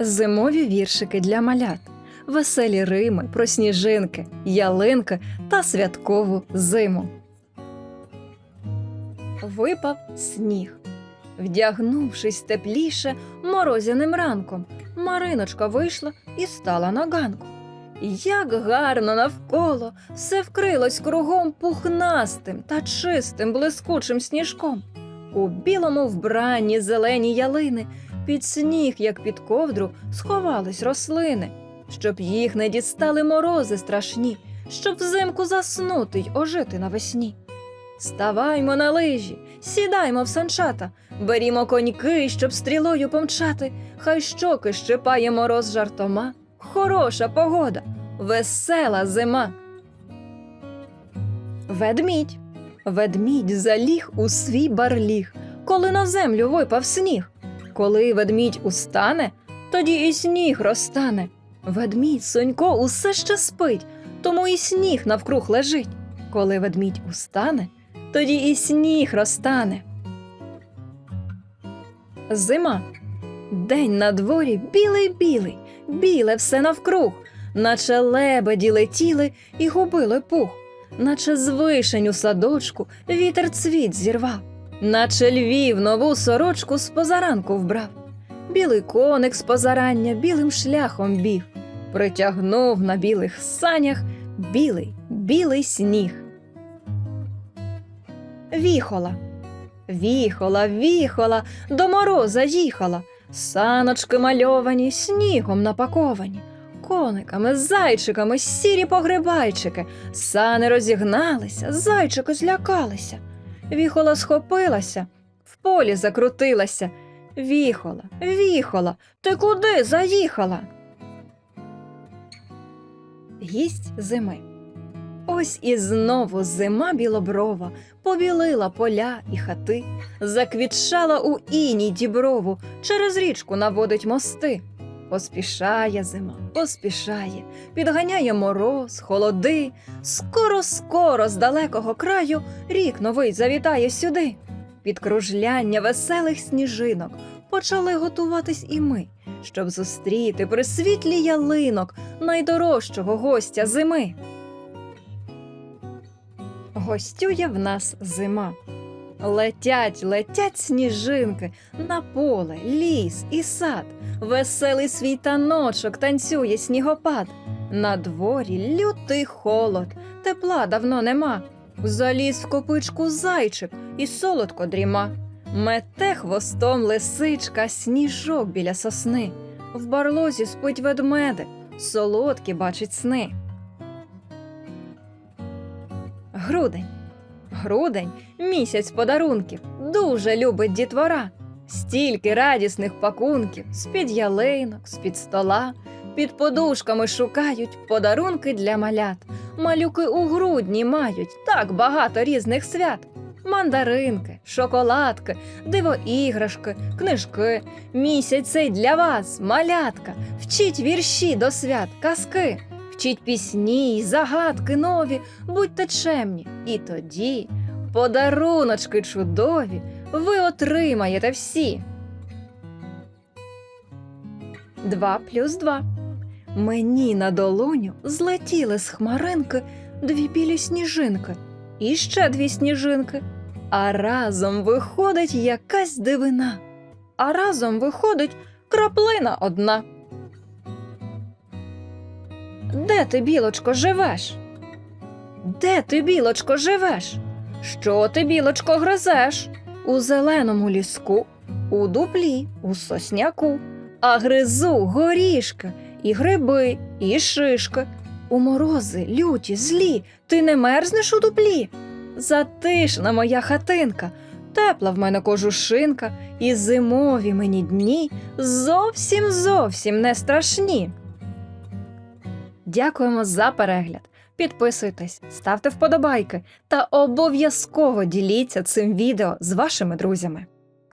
Зимові віршики для малят, веселі рими про сніжинки, ялинки та святкову зиму. Випав сніг. Вдягнувшись тепліше морозяним ранком, Мариночка вийшла і стала на ганку. Як гарно навколо все вкрилось кругом пухнастим та чистим блискучим сніжком. У білому вбранні зелені ялини під сніг, як під ковдру, сховались рослини, щоб їх не дістали морози страшні, щоб взимку заснути й ожити навесні. Ставаймо на лижі, сідаймо в санчата, берімо коньки, щоб стрілою помчати, хай щоки щипає мороз жартома. Хороша погода, весела зима. Ведмідь. Ведмідь заліг у свій барліг, коли на землю випав сніг. Коли ведмідь устане, тоді і сніг розтане. Ведмідь сонько усе ще спить, тому і сніг навкруг лежить. Коли ведмідь устане, тоді і сніг розтане. Зима. День на дворі білий-білий, біле все навкруг, наче лебеді летіли і губили пух, наче з вишень у садочку вітер цвіт зірвав, наче львів нову сорочку з позаранку вбрав. Білий коник з позарання білим шляхом біг, притягнув на білих санях білий, білий сніг. Віхола. Віхола, віхола, до мороза їхала, саночки мальовані, снігом напаковані, кониками, зайчиками, сірі погребайчики, сани розігналися, зайчики злякалися. Віхола схопилася, в полі закрутилася. Віхола, віхола, ти куди заїхала? Гість зими. Ось і знову зима білоброва побілила поля і хати, заквітчала у іній діброву, через річку наводить мости. Поспішає зима, поспішає, підганяє мороз, холоди. Скоро, скоро з далекого краю рік новий завітає сюди. Під кружляння веселих сніжинок почали готуватись і ми, щоб зустріти при світлі ялинок найдорожчого гостя зими. Гостює в нас зима. Летять, летять сніжинки на поле, ліс і сад. Веселий свій таночок танцює снігопад. На дворі лютий холод, тепла давно нема. Заліз в копичку зайчик і солодко дріма. Мете хвостом лисичка, сніжок біля сосни. В барлозі спить ведмедик, солодкі бачить сни. Грудень. Грудень місяць подарунків, дуже любить дітвора. Стільки радісних пакунків з-під ялинок, з-під стола, під подушками шукають подарунки для малят. Малюки у грудні мають так багато різних свят. Мандаринки, шоколадки, дивоіграшки, книжки. Місяць цей для вас, малятка. Вчіть вірші до свят, казки. Вчіть пісні й загадки нові, будьте чемні, і тоді подаруночки чудові ви отримаєте всі. Два плюс два. Мені на долоню злетіли з хмаринки дві білі сніжинки і ще дві сніжинки. А разом виходить якась дивина. А разом виходить краплина одна. Де ти, білочко, живеш? Де ти, білочко, живеш? Що ти, білочко, гризеш? У зеленому ліску, у дуплі, у сосняку, а гризу горішки, і гриби, і шишки. У морози, люті, злі, ти не мерзнеш у дуплі. Затишна моя хатинка, тепла в мене кожушинка, і зимові мені дні зовсім зовсім не страшні. Дякуємо за перегляд. Підписуйтесь, ставте вподобайки та обов'язково діліться цим відео з вашими друзями.